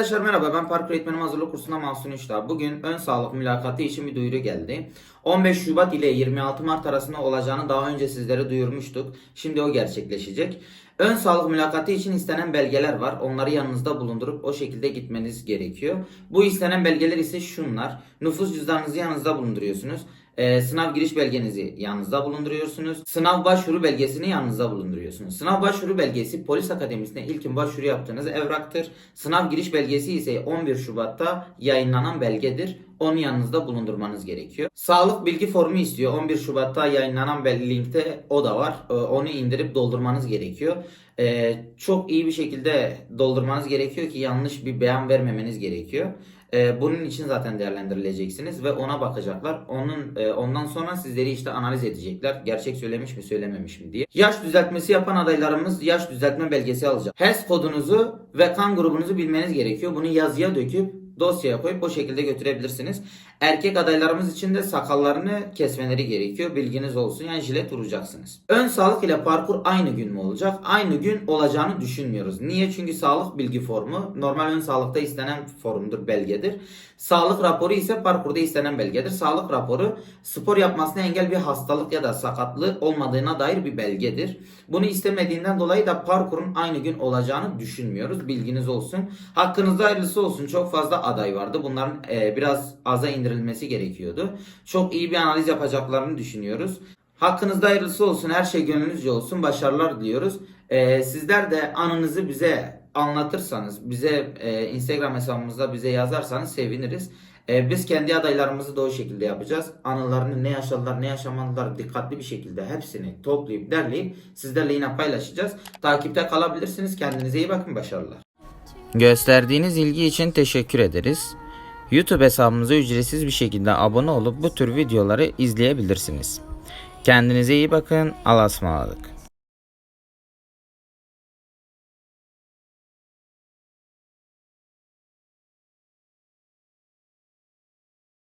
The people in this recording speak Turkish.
Arkadaşlar merhaba ben parkur eğitmenim hazırlık kursuna Mahsun Üçdağ. Bugün ön sağlık mülakatı için bir duyuru geldi. 15 Şubat ile 26 Mart arasında olacağını daha önce sizlere duyurmuştuk. Şimdi o gerçekleşecek. Ön sağlık mülakatı için istenen belgeler var. Onları yanınızda bulundurup o şekilde gitmeniz gerekiyor. Bu istenen belgeler ise şunlar. Nüfus cüzdanınızı yanınızda bulunduruyorsunuz. Ee, sınav giriş belgenizi yanınızda bulunduruyorsunuz. Sınav başvuru belgesini yanınızda bulunduruyorsunuz. Sınav başvuru belgesi polis akademisine ilkin başvuru yaptığınız evraktır. Sınav giriş belgesi ise 11 Şubat'ta yayınlanan belgedir. Onu yanınızda bulundurmanız gerekiyor. Sağlık bilgi formu istiyor. 11 Şubat'ta yayınlanan bel- linkte o da var. Ee, Onu indirip doldurmanız gerekiyor. Ee, çok iyi bir şekilde doldurmanız gerekiyor ki yanlış bir beyan vermemeniz gerekiyor. Ee, bunun için zaten değerlendirileceksiniz ve ona bakacaklar. Onun e, ondan sonra sizleri işte analiz edecekler. Gerçek söylemiş mi söylememiş mi diye. Yaş düzeltmesi yapan adaylarımız yaş düzeltme belgesi alacak. HES kodunuzu ve kan grubunuzu bilmeniz gerekiyor. Bunu yazıya döküp dosyaya koyup o şekilde götürebilirsiniz. Erkek adaylarımız için de sakallarını kesmeleri gerekiyor. Bilginiz olsun. Yani jilet vuracaksınız. Ön sağlık ile parkur aynı gün mü olacak? Aynı gün olacağını düşünmüyoruz. Niye? Çünkü sağlık bilgi formu normal ön sağlıkta istenen formdur, belgedir. Sağlık raporu ise parkurda istenen belgedir. Sağlık raporu spor yapmasına engel bir hastalık ya da sakatlığı olmadığına dair bir belgedir. Bunu istemediğinden dolayı da parkurun aynı gün olacağını düşünmüyoruz. Bilginiz olsun. Hakkınızda hayırlısı olsun. Çok fazla aday vardı. Bunların e, biraz aza indirilmesi gerekiyordu. Çok iyi bir analiz yapacaklarını düşünüyoruz. Hakkınızda hayırlısı olsun. Her şey gönlünüzce olsun. Başarılar diliyoruz. E, sizler de anınızı bize anlatırsanız, bize e, Instagram hesabımızda bize yazarsanız seviniriz. E, biz kendi adaylarımızı da o şekilde yapacağız. Anılarını ne yaşadılar, ne yaşamadılar dikkatli bir şekilde hepsini toplayıp derleyip sizlerle yine paylaşacağız. Takipte kalabilirsiniz. Kendinize iyi bakın. Başarılar. Gösterdiğiniz ilgi için teşekkür ederiz. YouTube hesabımıza ücretsiz bir şekilde abone olup bu tür videoları izleyebilirsiniz. Kendinize iyi bakın. Allah'a ısmarladık.